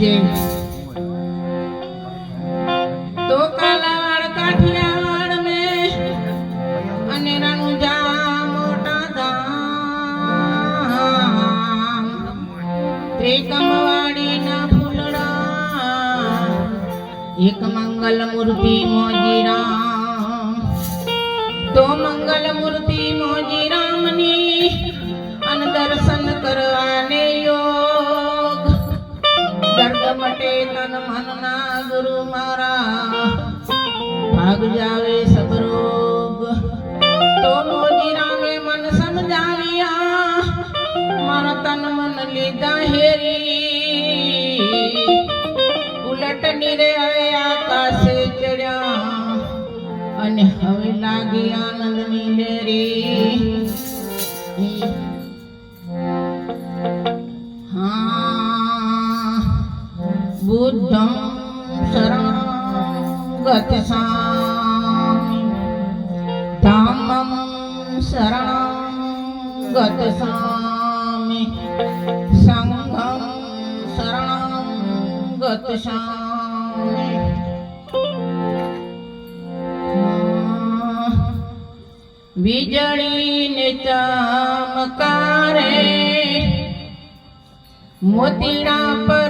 જય તો કાલાવાડ, કાઠિયાવાડ મેં અને રણુજા મોટા ધામ. ત્રિકમવાડીના ફૂલડા, એક મંગલ મૂર્તિ મોજીરામ તો મંગલ મૂર્તિ મોજીરામની ભાગ સબરોગ. સબ રોગ તો મોજીરામે મન સમજાવ્યા. મારા તન મન લીધા હેરી. ઉલટ નીરે આકાશે ચડ્યા. અને હવે લાગી આનંદની લેરી હા. શરણ ગત ગતસામિ ધામં શરણં ગતસામિ સંઘં શરણં ગતસામિ વીજળીને ચમકારે મોતીડા પર